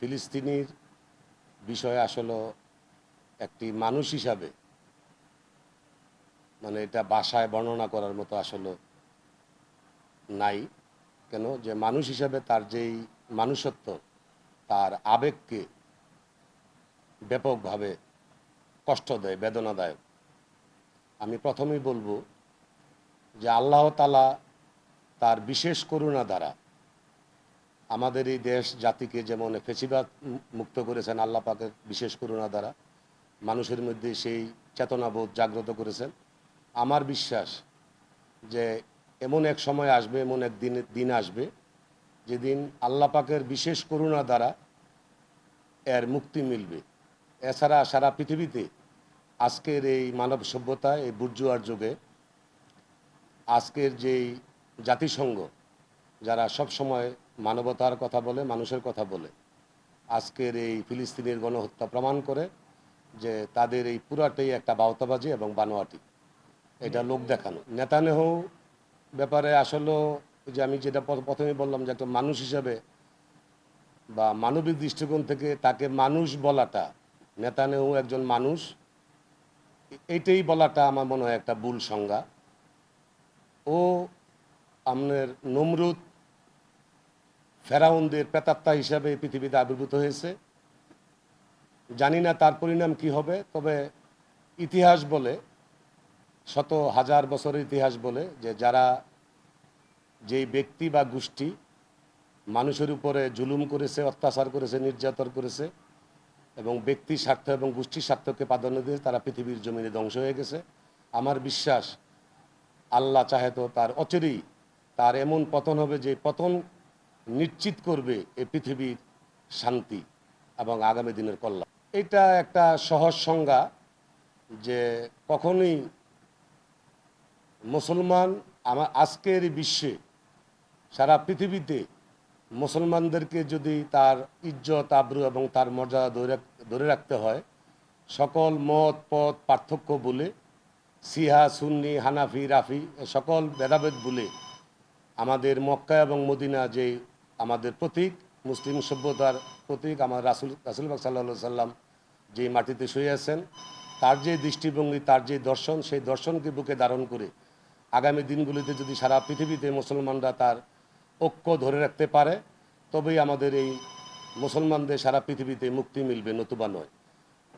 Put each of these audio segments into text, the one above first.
ফিলিস্তিনির বিষয়ে আসলে একটি মানুষ হিসাবে মানে এটা বাসায় বর্ণনা করার মতো আসলে নাই। কেন? যে মানুষ হিসাবে তার যেই মানুষত্ব, তার আবেগকে ব্যাপকভাবে কষ্ট দেয়, বেদনাদায়ক। আমি প্রথমেই বলব যে আল্লাহ তালা তার বিশেষ করুণা দ্বারা আমাদের এই দেশ জাতিকে যেমন ফেসিবাদ মুক্ত করেছেন আল্লাহ পাকের বিশেষ করুণা দ্বারা, মানুষের মধ্যে সেই চেতনাবোধ জাগ্রত করেছেন। আমার বিশ্বাস যে এমন এক সময় আসবে, এমন এক দিন দিন আসবে যেদিন আল্লাহ পাকের বিশেষ করুণা দ্বারা এর মুক্তি মিলবে। এছাড়া সারা পৃথিবীতে আজকের এই মানব সভ্যতা, এই বুর্জুয়ার যুগে আজকের যেই জাতিসংঘ, যারা সব সময় মানবতার কথা বলে, মানুষের কথা বলে। আজকের এই ফিলিস্তিনের গণহত্যা প্রমাণ করে যে তাদের এই পুরাটাই একটা বাউতাবাজি এবং বানোয়াটি। এটা লোক দেখানো। নেতানেহ ব্যাপারে আসলে ওই যে আমি যেটা প্রথ- প্রথমে বললাম যে একটা মানুষ হিসাবে বা মানবিক দৃষ্টিকোণ থেকে তাকে মানুষ বলাটা, নেতানেহ একজন মানুষ এইটাই বলাটা আমার মনে হয় একটা ভুল সংজ্ঞা। ও আপনার নমরুদ ফেরাউনদের প্রেতাত্মা হিসাবে পৃথিবীতে আবির্ভূত হয়েছে। জানি না তার পরিণাম কি হবে, তবে ইতিহাস বলে, শত হাজার বছরের ইতিহাস বলে যে যারা যেই ব্যক্তি বা গোষ্ঠী মানুষের উপরে জুলুম করেছে, অত্যাচার করেছে, নির্যাতন করেছে এবং ব্যক্তি স্বার্থ এবং গোষ্ঠীর স্বার্থকে প্রাধান্য দিয়ে তারা পৃথিবীর জমিনে ধ্বংস হয়ে গেছে, আমার বিশ্বাস আল্লাহ চাহে তো তার অচেরেই তার এমন পতন হবে যে পতন নিশ্চিত করবে এই পৃথিবীর শান্তি এবং আগামী দিনের কল্যাণ। এটা একটা সহজ সংজ্ঞা যে কখনোই মুসলমান আমার আজকের বিশ্বে, সারা পৃথিবীতে মুসলমানদেরকে যদি তার ইজ্জত, আব্রু এবং তার মর্যাদা ধরে ধরে রাখতে হয়, সকল মত, পথ, পার্থক্য বলে সিহা সুন্নি, হানাফি, রাফি, এ সকল ভেদাভেদ বলে আমাদের মক্কা এবং মদিনা যে আমাদের প্রতীক, মুসলিম সভ্যতার প্রতীক আমার রাসুল রাসুলবাগ সাল্লা সাল্লাম যে মাটিতে শুয়ে আছেন, তার যে দৃষ্টিভঙ্গি, তার যে দর্শন, সেই দর্শনকে বুকে ধারণ করে আগামী দিনগুলিতে যদি সারা পৃথিবীতে মুসলমানরা তার ঐক্য ধরে রাখতে পারে, তবেই আমাদের এই মুসলমানদের সারা পৃথিবীতে মুক্তি মিলবে, নতুবা নয়।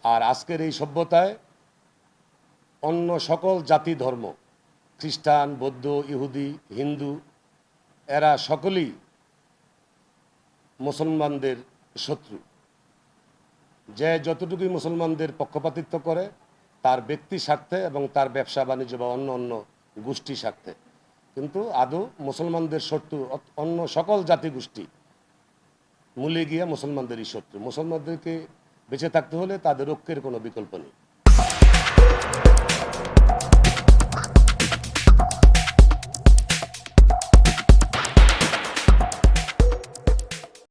আর আজকের এই সভ্যতায় অন্য সকল জাতি, ধর্ম, খ্রিস্টান, বৌদ্ধ, ইহুদি, হিন্দু, এরা সকলেই মুসলমানদের শত্রু। যে যতটুকুই মুসলমানদের পক্ষপাতিত্ব করে, তার ব্যক্তি স্বার্থে এবং তার ব্যবসা বাণিজ্য বা অন্য অন্য গোষ্ঠী স্বার্থে। কিন্তু আদৌ মুসলমানদের শত্রু অন্য সকল জাতি গোষ্ঠী মূলে গিয়ে মুসলমানদেরই শত্রু। মুসলমানদেরকে বেঁচে থাকতে হলে তাদের ঐক্যের কোনো বিকল্প নেই।